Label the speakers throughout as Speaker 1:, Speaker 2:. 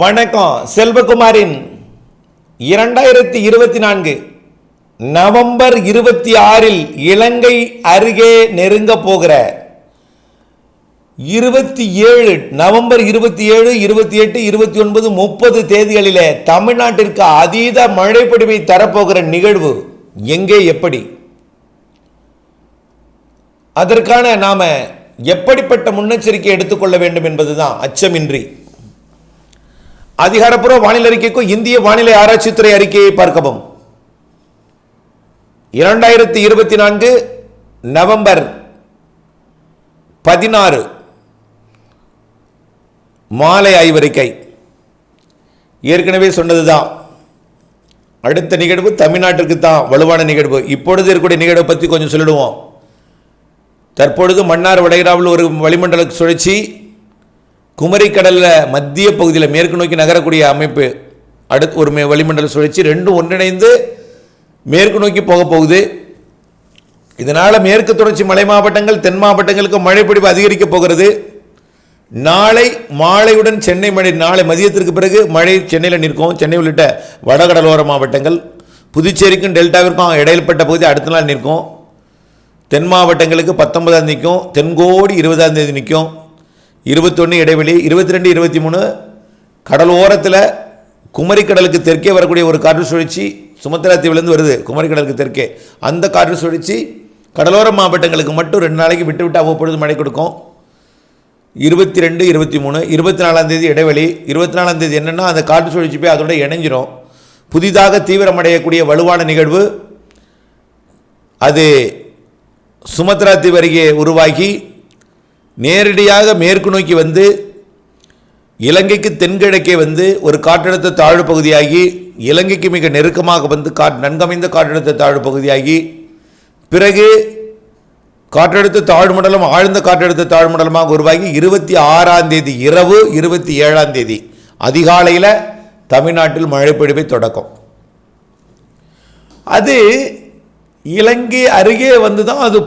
Speaker 1: வணக்கம் செல்வகுமாரின் இரண்டாயிரத்தி இருபத்தி நான்கு நவம்பர் இருபத்தி ஆறில் இலங்கை அருகே நெருங்க போகிற இருபத்தி ஏழு நவம்பர் இருபத்தி ஏழு இருபத்தி எட்டு இருபத்தி ஒன்பது முப்பது தேதிகளிலே தமிழ்நாட்டிற்கு அதீத மழைப்பிடிவை தரப்போகிற நிகழ்வு எங்கே எப்படி? அதற்கான நாம எப்படிப்பட்ட முன்னெச்சரிக்கை எடுத்துக்கொள்ள வேண்டும் என்பதுதான் அச்சமின்றி. அதிகாரப்பூர்வ வானிலை அறிக்கைக்கும் இந்திய வானிலை ஆராய்ச்சித்துறை அறிக்கையை பார்க்கவும். இரண்டாயிரத்தி இருபத்தி நான்கு நவம்பர் பதினாறு மாலை ஆய்வறிக்கை. ஏற்கனவே சொன்னதுதான். அடுத்த நிகழ்வு தமிழ்நாட்டிற்கு தான் வலுவான நிகழ்வு. இப்பொழுது இருக்கக்கூடிய நிகழ்வை பற்றி கொஞ்சம் சொல்லிடுவோம். தற்பொழுது மன்னார் வளைகுடாவில் ஒரு வளிமண்டல சுழற்சி குமரி கடலில் மத்திய பகுதியில் மேற்கு நோக்கி நகரக்கூடிய அமைப்பு அடுத்து ஒரு மே- வளிமண்டல சுழற்சி ரெண்டும் ஒன்றிணைந்து மேற்கு நோக்கி போக போகுது. இதனால் மேற்கு தொடர்ச்சி மலை மாவட்டங்கள் தென் மாவட்டங்களுக்கு மழைப்பிடிப்பு அதிகரிக்க போகிறது. நாளை மாலையுடன் சென்னை மழை நாளை மதியத்திற்கு பிறகு மழை சென்னையில் நிற்கும். சென்னை உள்ளிட்ட வடகடலோர மாவட்டங்கள் புதுச்சேரிக்கும் டெல்டாவிற்கும் இடையில்பட்ட பகுதி அடுத்த நாள் நிற்கும். தென் மாவட்டங்களுக்கு பத்தொன்பதாம் நிற்கும். தென்கோடி இருபதாம் தேதி நிற்கும். இருபத்தொன்று இடைவெளி இருபத்தி ரெண்டு இருபத்தி மூணு கடலோரத்தில் குமரிக்கடலுக்கு தெற்கே வரக்கூடிய ஒரு காற்று சுழற்சி சுமத்ரா தீவிலேருந்து வருது குமரிக்கடலுக்கு தெற்கே. அந்த காற்று சுழற்சி கடலோர மாவட்டங்களுக்கு மட்டும் ரெண்டு நாளைக்கு விட்டு விட்டு அவ்வப்பொழுது மழை கொடுக்கும். இருபத்தி ரெண்டு இருபத்தி மூணு இருபத்தி நாலாந்தேதி இடைவெளி இருபத்தி நாலாந்தேதி என்னென்னா அந்த காற்று சுழற்சி போய் அதோட இணைஞ்சிரும். புதிதாக தீவிரமடையக்கூடிய வலுவான நிகழ்வு அது சுமத்ரா தீவு அருகே உருவாகி நேரடியாக மேற்கு நோக்கி வந்து இலங்கைக்கு தென்கிழக்கே வந்து ஒரு காற்றழுத்த தாழ்வு பகுதியாகி இலங்கைக்கு மிக நெருக்கமாக வந்து கா நன்கமைந்த காற்றழுத்த தாழ்வு பகுதியாகி பிறகு காற்றழுத்த தாழ்வு மண்டலம் ஆழ்ந்த காற்றழுத்த தாழ்வு மண்டலமாக உருவாகி இருபத்தி ஆறாம் தேதி இரவு இருபத்தி ஏழாம் தேதி அதிகாலையில் தமிழ்நாட்டில் மழைப்பொழிவை தொடக்கம். அது இலங்கை அருகே வந்து தான் அது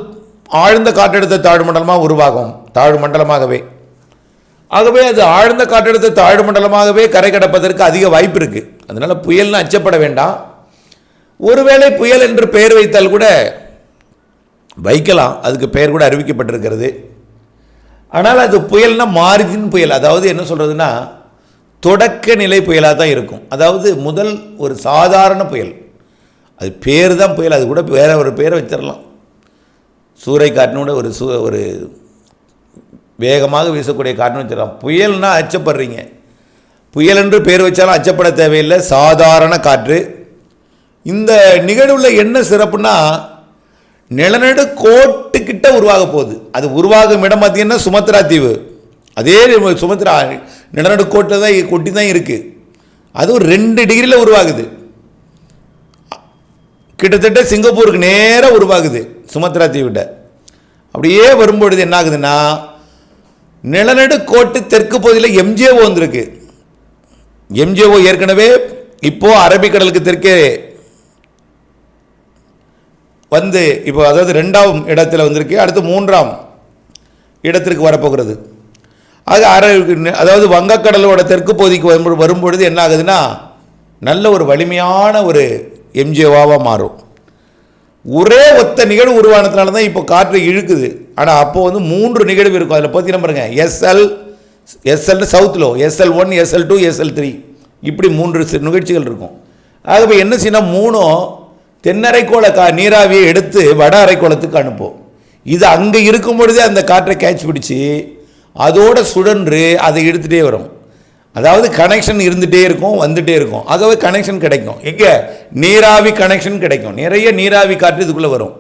Speaker 1: ஆழ்ந்த காற்றழுத்த தாழ்வு மண்டலமாக உருவாகும். தாழ்வு மண்டலமாகவே. ஆகவே அது ஆழ்ந்த காற்றழுத்த தாழ்வு மண்டலமாகவே கரை கடப்பதற்கு அதிக வாய்ப்பு இருக்குது அதனால் புயல்னு அச்சப்பட வேண்டாம். ஒருவேளை புயல் என்று பெயர் வைத்தால் கூட வைக்கலாம். அதுக்கு பெயர் கூட அறிவிக்கப்பட்டிருக்கிறது. ஆனால் அது புயல்னா மார்ஜின் புயல். அதாவது என்ன சொல்கிறதுனா தொடக்க நிலை புயலாக தான் இருக்கும். அதாவது முதல் ஒரு சாதாரண புயல். அது பேர் தான் புயல். அது கூட வேற ஒரு பேரை வச்சிடலாம் சூறை காற்றினோட ஒரு சூ ஒரு வேகமாக வீசக்கூடிய காற்றுன்னு வச்சிடலாம் புயல்னால் அச்சப்படுறீங்க. புயல் என்று பேர் வச்சாலும் அச்சப்பட தேவையில்லை. சாதாரண காற்று. இந்த நிகழ்வில் என்ன சிறப்புனா நிலநடு கோட்டுக்கிட்ட உருவாக போகுது. அது உருவாகும் இடம் பார்த்தீங்கன்னா சுமத்ரா தீவு. அதே சுமத்ரா நிலநடு கோட்டில் தான் கொட்டி தான் இருக்குது அதுவும் ரெண்டு டிகிரியில் உருவாகுது. கிட்டத்தட்ட சிங்கப்பூருக்கு நேராக உருவாகுது சுமத்ரா தீவிட்ட. அப்படியே வரும்பொழுது என்ன ஆகுதுன்னா நிலநடுக்கோட்டு தெற்கு பகுதியில் எம்ஜிஓ வந்திருக்கு. எம்ஜிஓ ஏற்கனவே இப்போ அரபிக்கடலுக்கு தெற்கே வந்து இப்போ அதாவது ரெண்டாம் இடத்துல வந்திருக்கு அடுத்து மூன்றாம் இடத்திற்கு வரப்போகிறது. ஆக அர அதாவது வங்கக்கடலோட தெற்கு பகுதிக்கு வரும் வரும்பொழுது என்ன ஆகுதுன்னா நல்ல ஒரு வலிமையான ஒரு எம்ஜிஓவாக மாறும் ஒரே ஒத்த நிகழ்வு உருவானதுனால தான் இப்போ காற்று இழுக்குது. ஆனால் அப்போ வந்து மூன்று நிகழ்வு இருக்கும். அதில் பார்த்தீங்கன்னா பாருங்க. எஸ்எல் எஸ்எல் சவுத்தில் SL one SL two SL three இப்படி மூன்று நிகழ்ச்சிகள் இருக்கும். ஆகவே என்ன செய்யணும் மூணும் தென்னரைக்கோள கா நீராவியை எடுத்து வட அரைக்கோளத்துக்கு அனுப்போம். இது அங்கே இருக்கும் பொழுதே அந்த காற்றை கேட்ச் பிடிச்சி அதோட சுழன்று அதை எடுத்துகிட்டே வரும். அதாவது கனெக்ஷன் இருந்துகிட்டே இருக்கும் வந்துகிட்டே இருக்கும். ஆகவே கனெக்ஷன் கிடைக்கும். எங்கே? நீராவி கனெக்ஷன் கிடைக்கும். நிறைய நீராவி காற்று இதுக்குள்ளே வரும்.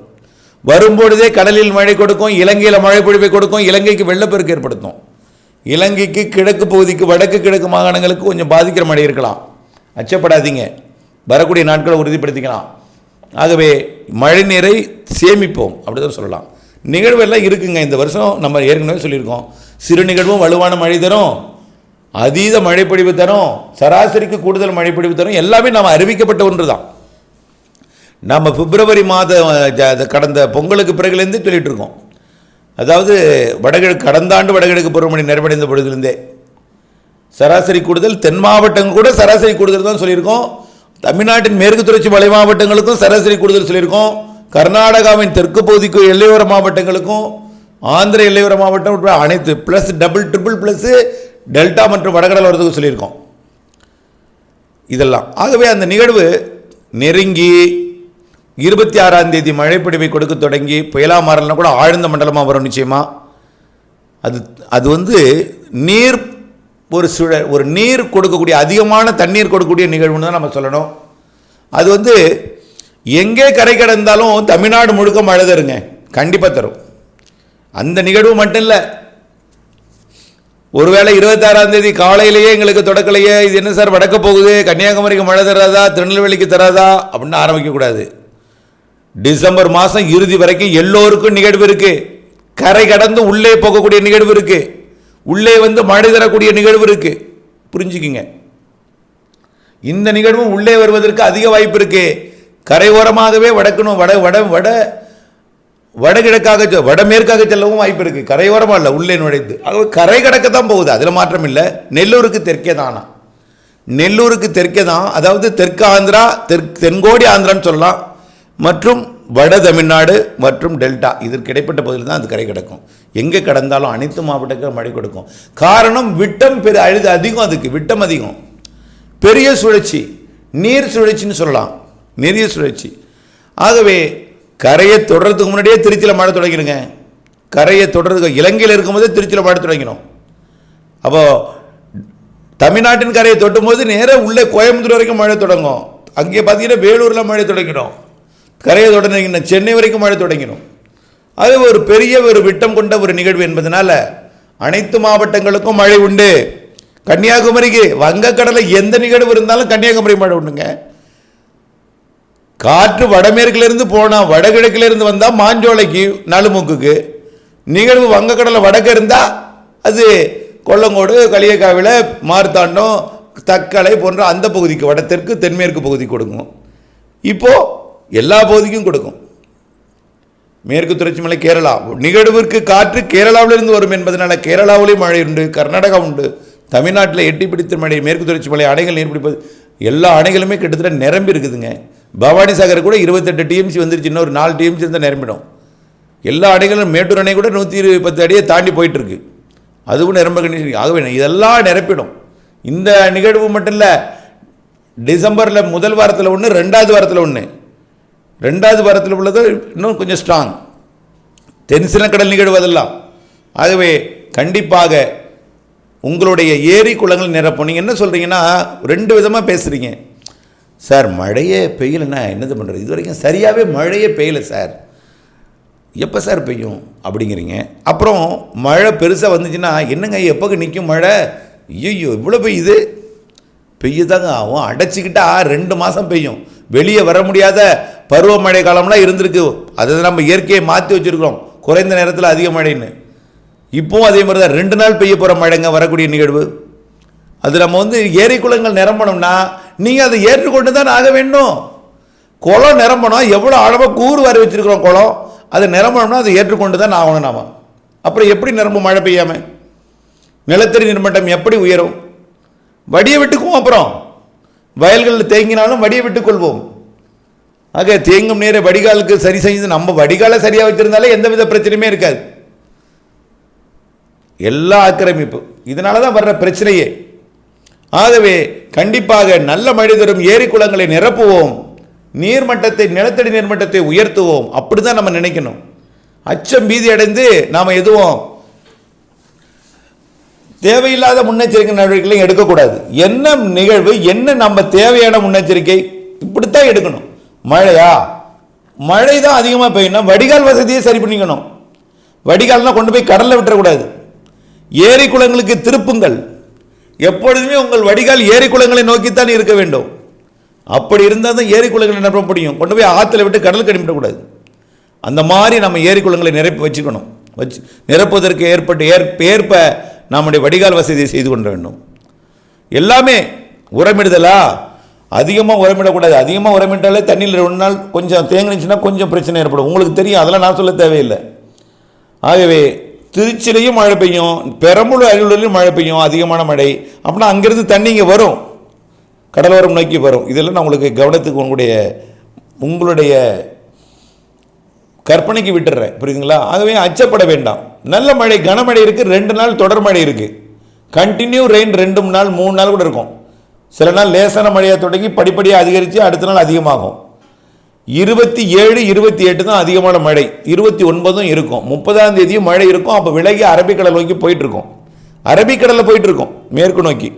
Speaker 1: வரும்பொழுதே கடலில் மழை கொடுக்கும் இலங்கையில் மழை பொழிவை கொடுக்கும் இலங்கைக்கு வெள்ளப்பெருக்கு ஏற்படுத்தும். இலங்கைக்கு கிழக்கு பகுதிக்கு வடக்கு கிழக்கு மாகாணங்களுக்கு கொஞ்சம் பாதிக்கிற மழை இருக்கலாம். அச்சப்படாதீங்க. வரக்கூடிய நாட்களை உறுதிப்படுத்திக்கலாம். ஆகவே மழை நீரை சேமிப்போம் அப்படி தான் சொல்லலாம் நிகழ்வெல்லாம் இருக்குங்க. இந்த வருஷம் நம்ம ஏற்கனவே சொல்லியிருக்கோம். சிறு நிகழ்வும் வலுவான மழை தரும். அதீத மழைப்பொழிவு தரும் சராசரிக்கு கூடுதல் மழைப்பொழிவு தரும் எல்லாமே நாம் அறிவிக்கப்பட்ட ஒன்று தான் நம்ம பிப்ரவரி மாதம் அது கடந்த பொங்கலுக்கு பிறகுலேருந்து சொல்லிட்டு இருக்கோம். அதாவது வடகிழக்கு கடந்த ஆண்டு வடகிழக்கு பருவமழை நிறைவடைந்த பொழுதுலேருந்தே. சராசரி கூடுதல் தென் மாவட்டங்கள் கூட சராசரி கூடுதல் தான் சொல்லியிருக்கோம். தமிழ்நாட்டின் மேற்கு தொடர்ச்சி மலை மாவட்டங்களுக்கும் சராசரி கூடுதல் சொல்லியிருக்கோம். கர்நாடகாவின் தெற்கு பகுதிக்கு எல்லையோர மாவட்டங்களுக்கும் ஆந்திர எல்லையோர மாவட்டம் அனைத்து plus double triple plus delta மற்றும் வடகடல் வரதுக்கு சொல்லியிருக்கோம். இதெல்லாம். ஆகவே அந்த நிகழ்வு நெருங்கி இருபத்தி ஆறாம் தேதி மழைப்பிடிவை கொடுக்க தொடங்கி புயலா மாறலாம் கூட ஆழ்ந்த மண்டலமாக வரும் நிச்சயமாக அது அது வந்து நீர் ஒரு சுழ ஒரு நீர் கொடுக்கக்கூடிய அதிகமான தண்ணீர் கொடுக்கக்கூடிய நிகழ்வுன்னு தான் நம்ம சொல்லணும். அது வந்து எங்கே கரை கடந்தாலும் தமிழ்நாடு முழுக்க மழை தருங்க. கண்டிப்பாக தரும். அந்த நிகழ்வு மட்டும் இல்லை. ஒருவேளை இருபத்தாறாம் தேதி காலையிலேயே எங்களுக்கு தொடக்கலையே இது என்ன சார் வடக்க போகுது? கன்னியாகுமரிக்கு மழை தராதா? திருநெல்வேலிக்கு தராதா? அப்படின்னு ஆரம்பிக்கக்கூடாது டிசம்பர் மாதம் இறுதி வரைக்கும் எல்லோருக்கும் நிகழ்வு இருக்குது கரை கடந்து உள்ளே போகக்கூடிய நிகழ்வு இருக்குது உள்ளே வந்து மழை தரக்கூடிய நிகழ்வு இருக்குது புரிஞ்சுக்கிங்க. இந்த நிகழ்வும் உள்ளே வருவதற்கு அதிக வாய்ப்பு இருக்குது கரையோரமாகவே வடக்கணும் வட வட வட வடகிழக்காக வடமேற்காக செல்லவும் வாய்ப்பு இருக்கு. கரையோரமாக இல்லை உள்ளே நுழைந்து. அதாவது கரை கடக்க தான் போகுது. அதில் மாற்றம் இல்லை. நெல்லூருக்கு தெற்கே தானா? நெல்லூருக்கு தெற்கே தான். அதாவது தெற்கு ஆந்திரா தெற்கு தென்கோடி ஆந்திரான்னு சொல்லலாம். மற்றும் வட தமிழ்நாடு மற்றும் டெல்டா. இதற்கு இடைப்பட்ட பகுதியில் தான் அது கரை கிடக்கும். எங்கே கடந்தாலும் அனைத்து மாவட்டங்களும் மழை கொடுக்கும். காரணம் விட்டம் பெரு அழுது அதிகம் அதுக்கு. விட்டம் அதிகம். பெரிய சுழற்சி. நீர் சுழற்சின்னு சொல்லலாம். நிறைய சுழற்சி. ஆகவே கரையை தொடர்றதுக்கு முன்னாடியே திருச்சியில் மழை தொடங்கிடுங்க. கரையை தொடர்றதுக்கு இலங்கையில் இருக்கும்போதே திருச்சியில் மழை தொடங்கிடும். அப்போது தமிழ்நாட்டின் கரையை தொட்டும்போது நேராக உள்ளே கோயம்புத்தூர் வரைக்கும் மழை தொடங்கும். அங்கே பார்த்தீங்கன்னா வேலூரில் மழை தொடங்கிடும். கரையை தொடங்கின சென்னை வரைக்கும் மழை தொடங்கிடும். அது ஒரு பெரிய ஒரு விட்டம் கொண்ட ஒரு நிகழ்வு என்பதனால அனைத்து மாவட்டங்களுக்கும் மழை உண்டு. கன்னியாகுமரிக்கு வங்கக்கடலில் எந்த நிகழ்வு இருந்தாலும் கன்னியாகுமரி மழை உண்டுங்க. காற்று வடமேற்கிலிருந்து போனால் வடகிழக்கிலிருந்து வந்தால் இருந்து மாஞ்சோலைக்கு நலுமுக்குக்கு நிகழ்வு வங்கக்கடலை வடக்கு இருந்தால் அது கொல்லங்கோடு களியக்காவில் மார்த்தாண்டம் தக்கலை போன்ற அந்த பகுதிக்கு வடத்திற்கு தென்மேற்கு பகுதி கொடுக்கும். இப்போது எல்லா பகுதிக்கும் கொடுக்கும். மேற்கு தொடர்ச்சி மலை கேரளா. நிகழ்விற்கு காற்று கேரளாவிலிருந்து வரும் என்பதனால் கேரளாவிலேயும் மழை உண்டு கர்நாடகா உண்டு. தமிழ்நாட்டில் எட்டி பிடித்த மழை மேற்கு தொடர்ச்சி மலை அணைகள் நீர் பிடிப்பது எல்லா அணைகளுமே கிட்டத்தட்ட நிரம்பி இருக்குதுங்க. பவானி சாகர் கூட இருபத்தெட்டு டிஎம்சி வந்துருச்சு. இன்னொரு நாலு டிஎம்சி இருந்தால் நிரம்பிடும். எல்லா அடைகளும் மேட்டூர் அணை கூட நூற்றி பத்து அடியை தாண்டி போயிட்டுருக்கு. அதுவும் நிரம்ப கண்டிஷன் ஆகவே இதெல்லாம் நிரப்பிடும். இந்த நிகழ்வு மட்டும் இல்லை டிசம்பரில் முதல் வாரத்தில் ஒன்று ரெண்டாவது வாரத்தில் ஒன்று ரெண்டாவது வாரத்தில் உள்ளது இன்னும் கொஞ்சம் ஸ்ட்ராங் தென்சினக்கடல் நிகழ்வு அதெல்லாம். ஆகவே கண்டிப்பாக உங்களுடைய ஏரி குளங்கள் நிரப்பும். நீங்கள் என்ன சொல்கிறீங்கன்னா ரெண்டு விதமாக பேசுகிறீங்க சார் மழையே பெய்யலைன்னா என்னது பண்ணுறது இது வரைக்கும் சரியாகவே மழையே பெய்யலை சார். எப்போ சார் பெய்யும் அப்படிங்கிறீங்க. அப்புறம் மழை பெருசாக வந்துச்சுன்னா என்னங்க எப்போக்கு நிற்கும் மழை? ஐயோ இவ்வளோ பெய்யுது. பெய்யுதாங்க ஆகும். அடைச்சிக்கிட்டா ரெண்டு மாதம் பெய்யும். வெளியே வர முடியாத பருவமழை காலம்லாம் இருந்திருக்கு. அதை நம்ம இயற்கையை மாற்றி வச்சுருக்கிறோம். குறைந்த நேரத்தில் அதிக மழைன்னு. இப்போவும் அதே மாதிரி தான் ரெண்டு நாள் பெய்ய போகிற மழைங்க வரக்கூடிய நிகழ்வு. அது நம்ம வந்து ஏரி குளங்கள் நிரம்பணும்னா நீங்கள் அதை ஏற்றுக்கொண்டு தான் ஆக வேண்டும். குளம் நிரம்பணும் எவ்வளோ அளவாக கூறு வர வச்சிருக்கிறோம் குளம்? அது நிரம்பணும்னா அதை ஏற்றுக்கொண்டு தான் ஆகணும் நாம். அப்புறம் எப்படி நிரம்பும் மழை பெய்யாமல் நிலத்தடி நீர்மட்டம் எப்படி உயரும்? வடியை விட்டுக்குவோம் அப்புறம். வயல்களில் தேங்கினாலும் வடியை விட்டுக்கொள்வோம். ஆக தேங்கும் நீரை வடிகாலுக்கு சரி செய்து நம்ம வடிகாலை சரியாக வச்சிருந்தாலே எந்தவித பிரச்சனையுமே இருக்காது. எல்லா ஆக்கிரமிப்பு. இதனால தான் வர்ற பிரச்சனையே. ஆகவே கண்டிப்பாக நல்ல மழை தரும் ஏரி குளங்களை நிரப்புவோம். நீர்மட்டத்தை நிலத்தடி நீர்மட்டத்தை உயர்த்துவோம். அப்படி தான் நம்ம நினைக்கணும். அச்சம் பீதி அடைந்து நாம் எதுவும் தேவையில்லாத முன்னெச்சரிக்கை நடவடிக்கைகளையும் எடுக்கக்கூடாது. என்ன நிகழ்வு என்ன நம்ம தேவையான முன்னெச்சரிக்கை இப்படித்தான் எடுக்கணும். மழையா? மழை தான் அதிகமாக பெய்யணும். வடிகால் வசதியை சரி பண்ணிக்கணும். வடிகால்லாம் கொண்டு போய் கடலில் விட்டுறக்கூடாது. ஏரி குளங்களுக்கு திருப்புங்கள். எப்பொழுதுமே உங்கள் வடிகால் ஏரி குளங்களை நோக்கித்தான் இருக்க வேண்டும். அப்படி இருந்தால் தான் ஏரி குளங்களை நிரப்ப முடியும்? கொண்டு போய் ஆற்றுல விட்டு கடலுக்கு அனுப்பிடக்கூடாது அந்த மாதிரி நம்ம ஏரி குளங்களை நிரப்பி வச்சுக்கணும். வச்சு நிரப்புவதற்கு ஏற்பட்டு ஏற்ப ஏற்ப நம்முடைய வடிகால் வசதியை செய்து கொள்ள வேண்டும். எல்லாமே உரமிடுதலா? அதிகமாக உரமிடக்கூடாது. அதிகமாக உரமிட்டாலே தண்ணியில் ரெண்டு நாள் கொஞ்சம் தேங்கினுச்சுன்னா கொஞ்சம் பிரச்சனை ஏற்படும். உங்களுக்கு தெரியும் அதெல்லாம் நான் சொல்ல தேவையில்லை. ஆகவே திருச்சிலையும் மழை பெய்யும் பெரம்பலூர் அரியலூர்லையும் மழை பெய்யும் அதிகமான மழை. அப்படின்னா அங்கேருந்து தண்ணி இங்கே வரும். கடலோரம் நோக்கி வரும். இதெல்லாம் நான் உங்களுக்கு கவனத்துக்கு உங்களுடைய உங்களுடைய கற்பனைக்கு விட்டுறேன். புரியுதுங்களா? ஆகவே அச்சப்பட வேண்டாம். நல்ல மழை கனமழை இருக்குது ரெண்டு நாள் தொடர் மழை இருக்குது கண்டினியூ ரெயின் ரெண்டு நாள் மூணு நாள் கூட இருக்கும். சில நாள் லேசான மழையாக தொடங்கி படிப்படியாக அதிகரித்து அடுத்த நாள் அதிகமாகும். இருபத்தி ஏழு இருபத்தி எட்டு தான் அதிகமான மழை. இருபத்தி ஒன்பதும் இருக்கும். முப்பதாம் தேதியும் மழை இருக்கும். அப்போ விலகி அரபிக்கடல் நோக்கி போயிட்டுருக்கோம். அரபிக்கடலில் போயிட்டுருக்கோம் மேற்கு நோக்கி.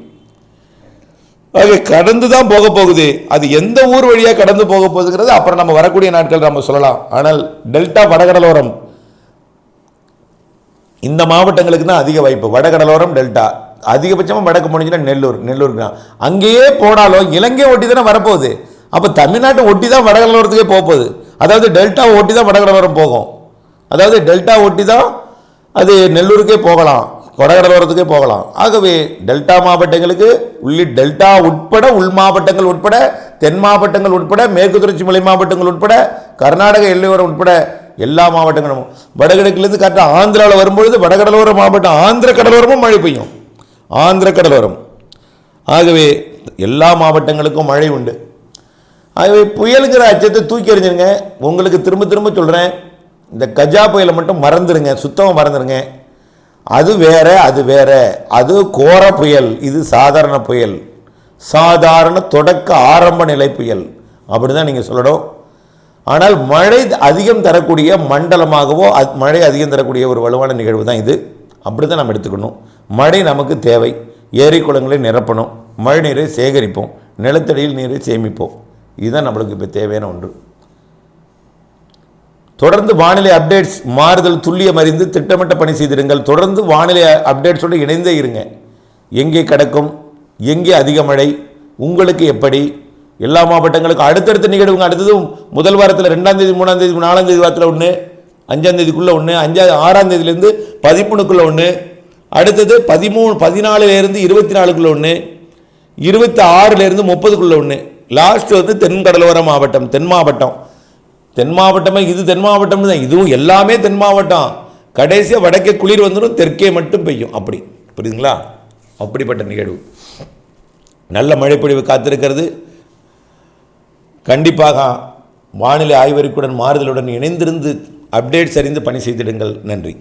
Speaker 1: ஆக கடந்து தான் போக போகுது. அது எந்த ஊர் வழியாக கடந்து போக போகுதுங்கிறது அப்புறம் நம்ம வரக்கூடிய நாட்கள் நம்ம சொல்லலாம். ஆனால் டெல்டா வடகடலோரம் இந்த மாவட்டங்களுக்கு தான் அதிக வாய்ப்பு. வடகடலோரம் டெல்டா. அதிகபட்சமாக வடக்கு முடிஞ்சுன்னா நெல்லூர் நெல்லூருக்கு தான். அங்கேயே போனாலும் இலங்கை ஒட்டி தானே வரப்போகுது. அப்போ தமிழ்நாட்டை ஒட்டி தான் வடகடலோரத்துக்கே போகுது அதாவது டெல்டா ஒட்டி தான் வடகடலோரம் போகும். அதாவது டெல்டா ஒட்டி தான் அது நெல்லூருக்கே போகலாம். வடகடலோரத்துக்கே போகலாம். ஆகவே டெல்டா மாவட்டங்களுக்கு உள்ளி டெல்டா உட்பட உள் மாவட்டங்கள் உட்பட தென் மாவட்டங்கள் உட்பட மேற்கு தொடர்ச்சி மலை மாவட்டங்கள் உட்பட கர்நாடக எல்லையோரம் உட்பட எல்லா மாவட்டங்களும். வடகிழக்குலேருந்து கரெக்டாக ஆந்திராவில் வரும்பொழுது வடகடலோர மாவட்டம் ஆந்திர கடலோரமும் மழை பெய்யும். ஆந்திர கடலோரம் ஆகவே எல்லா மாவட்டங்களுக்கும் மழை உண்டு. ஆகவே புயலுங்கிற அச்சத்தை தூக்கி எறிஞ்சிருங்க. உங்களுக்கு திரும்ப திரும்ப சொல்கிறேன் இந்த கஜா புயலை மட்டும் மறந்துடுங்க சுத்தமாக மறந்துடுங்க. அது வேற அது வேற. அது கோர புயல் இது சாதாரண புயல். சாதாரண தொடக்க ஆரம்ப நிலை புயல். அப்படி தான் நீங்கள் சொல்லணும். ஆனால் மழை அதிகம் தரக்கூடிய மண்டலமாகவோ அது மழை அதிகம் தரக்கூடிய ஒரு வலுவான நிகழ்வு தான் இது. அப்படி தான் நம்ம எடுத்துக்கணும். மழை நமக்கு தேவை. ஏரி குளங்களை நிரப்பணும். மழை நீரை சேகரிப்போம். நிலத்தடியில் நீரை சேமிப்போம். இதுதான் நம்மளுக்கு இப்போ தேவையான ஒன்று. தொடர்ந்து வானிலை அப்டேட்ஸ் மாறுதல் துல்லியம் அறிந்து திட்டமிட்ட பணி செய்திருங்கள் தொடர்ந்து வானிலை அப்டேட்ஸோடு இணைந்தே இருங்க. எங்கே கிடக்கும் எங்கே அதிக மழை உங்களுக்கு எப்படி எல்லா மாவட்டங்களுக்கும் அடுத்தடுத்த நிகழ்வுங்க அடுத்தது முதல் வாரத்தில் ரெண்டாம் தேதி மூணாம் தேதி நாலாம் தேதி வாரத்தில் ஒன்று அஞ்சாம் தேதிக்குள்ளே ஒன்று அஞ்சா ஆறாம் தேதியிலேருந்து பதிமூணுக்குள்ளே ஒன்று அடுத்தது பதிமூணு பதினாலுலேருந்து இருபத்தி நாலுக்குள்ளே ஒன்று இருபத்தி ஆறுலேருந்து முப்பதுக்குள்ளே ஒன்று லாஸ்ட் வந்து தென் கடலோர மாவட்டம் தென் மாவட்டம். தென் மாவட்டமே இது தென் மாவட்டம் தான். இதுவும் எல்லாமே தென் மாவட்டம். கடைசியாக வடக்கே குளிர் வந்துடும் தெற்கே மட்டும் பெய்யும். அப்படி. புரியுதுங்களா? அப்படிப்பட்ட நிகழ்வு. நல்ல மழைப்பொழிவு காத்திருக்கிறது. கண்டிப்பாக வானிலை ஆய்வறிக்கையுடன் மாறுதலுடன் இணைந்திருந்து அப்டேட்ஸ் அறிந்து பணி செய்திடுங்கள். நன்றி.